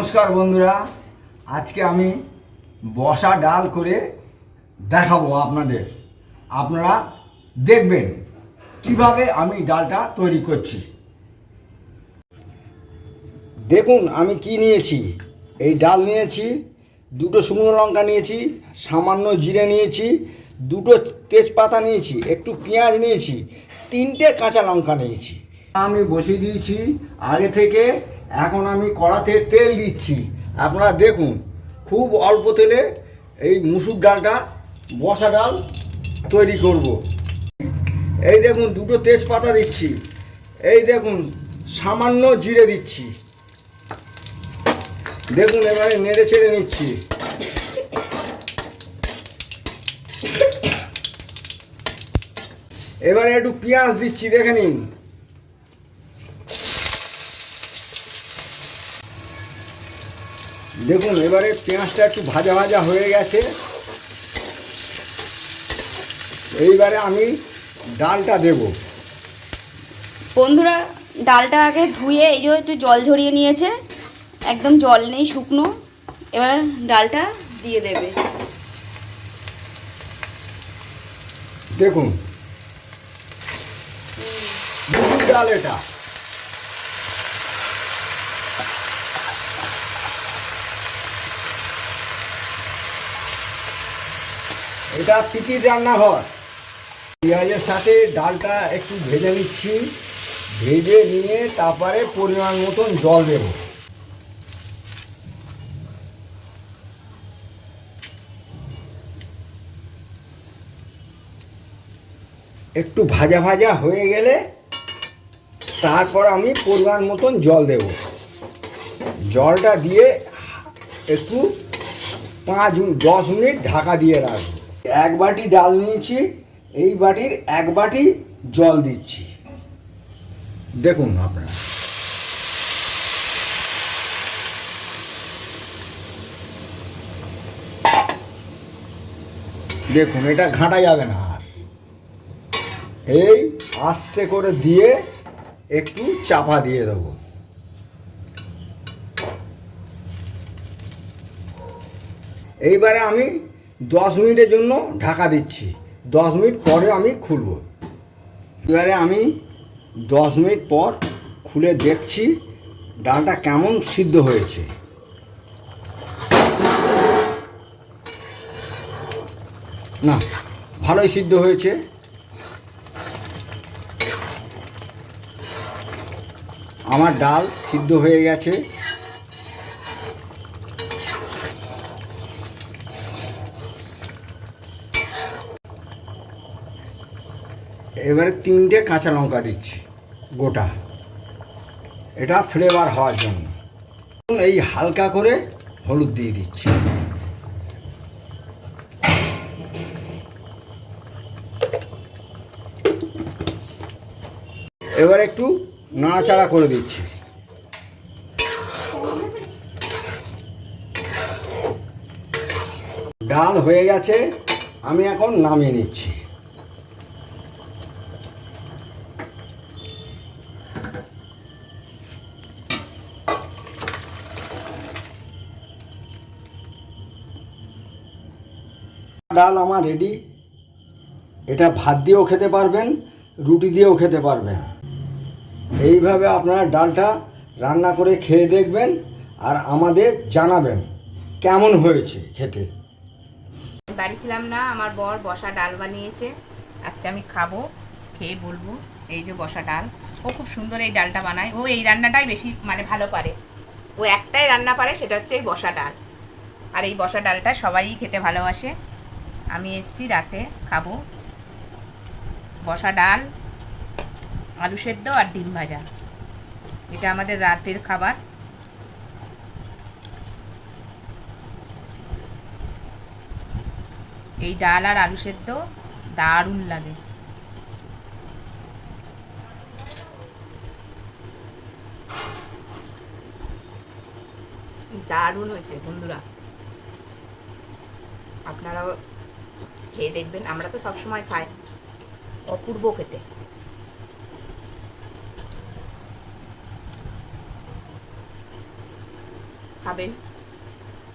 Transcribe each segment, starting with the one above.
নমস্কার বন্ধুরা, আজকে আমি বসা ডাল করে দেখাবো আপনাদের। আপনারা দেখবেন কীভাবে আমি ডালটা তৈরি করছি। দেখুন, আমি কি নিয়েছি? এই ডাল নিয়েছি, দুটো শুকনো লঙ্কা নিয়েছি, সামান্য জিরে নিয়েছি, দুটো তেজপাতা নিয়েছি, একটু পেঁয়াজ নিয়েছি, তিনটে কাঁচা লঙ্কা নিয়েছি। আমি বসিয়ে দিয়েছি আগে থেকে এখন আমি কড়াতে তেল দিচ্ছি। আপনারা দেখুন, খুব অল্প তেলে এই মুসুর ডালটা, বসা ডাল তৈরি করব। এই দেখুন, দুটো তেজপাতা দিচ্ছি। এই দেখুন, সামান্য জিরে দিচ্ছি। দেখুন, এবারে নেড়ে ছেড়ে নিচ্ছি। এবারে একটু পেঁয়াজ দিচ্ছি, দেখে নিন। দেখুন এবারে পেঁয়াজটা একটু ভাজা ভাজা হয়ে গেছে। এইবারে আমি ডালটা দেব। বন্ধুরা ডালটা আগে ধুয়ে এই যে একটু জল ঝরিয়ে নিয়েছে। একদম জল নেই শুকনো। এবার ডালটা দিয়ে দেবে। দেখুন ডাল এটা। এটা পিটির রান্নাঘর। পেঁয়াজের সাথে ডালটা একটু ভেজে নিচ্ছি। ভেজে নিয়ে তারপরে পরিমাণ মতন জল দেব। একটু ভাজা ভাজা হয়ে গেলে তারপর আমি পরিমাণ মতন জল দেব। জলটা দিয়ে একটু পাঁচ দশ মিনিট ঢাকা দিয়ে রাখব। এক বাটি ডাল নিয়েছি, এই বাটির এক বাটি জল দিচ্ছি। দেখুন আপনারা। দেখুন, এটা ঘাঁটা যাবে না আর। এই আস্তে করে দিয়ে একটু চাপা দিয়ে দেবো। এইবারে আমি দশ মিনিটের জন্য ঢাকা দিচ্ছি। দশ মিনিট পরে আমি খুলব। এবারে আমি দশ মিনিট পর খুলে দেখছি ডালটা কেমন সিদ্ধ হয়েছে। না, ভালোই সিদ্ধ হয়েছে। আমার ডাল সিদ্ধ হয়ে গেছে। এবারে তিনটে কাঁচা লঙ্কা দিচ্ছি, গোটা। এটা ফ্লেভার হওয়ার জন্য। এই হালকা করে হলুদ দিয়ে দিচ্ছি। এবার একটু নাড়াচাড়া করে দিচ্ছি। ডাল হয়ে গেছে, আমি এখন নামিয়ে নিচ্ছি। ডাল আমার রেডি এটা ভাত দিয়েও খেতে পারবেন, রুটি দিয়েও খেতে পারবেন। এইভাবে আপনারা ডালটা রান্না করে খেয়ে দেখবেন আর আমাদের জানাবেন কেমন হয়েছে খেতে। বাড়ি ছিলাম না, আমার বর বসা ডাল বানিয়েছে। আজকে আমি খাব, খেয়ে বলব, এই যে বসা ডাল। ও খুব সুন্দর এই ডালটা বানায়। ও এই রান্নাটাই বেশি মানে ভালো পারে। ও একটাই রান্না পারে, সেটা হচ্ছে এই বসা ডাল। আর এই বসা ডালটা সবাই খেতে ভালোবাসে। আমি এসছি রাতে, খাব। বসা ডাল, আলু সেদ্ধ আর ডিম ভাজা। এটা আমাদের রাতের খাবার। এই ডাল আর আলু সেদ্ধ দারুণ লাগে। দারুণ হয়েছে বন্ধুরা। আপনারাও খেয়ে দেখবেন, আমরা তো সবসময় খাই। অপূর্ব খেতে। খাবেন।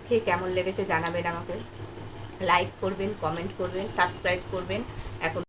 খেয়ে কেমন লেগেছে জানাবেন আমাকে। লাইক করবেন, কমেন্ট করবেন, সাবস্ক্রাইব করবেন। এখন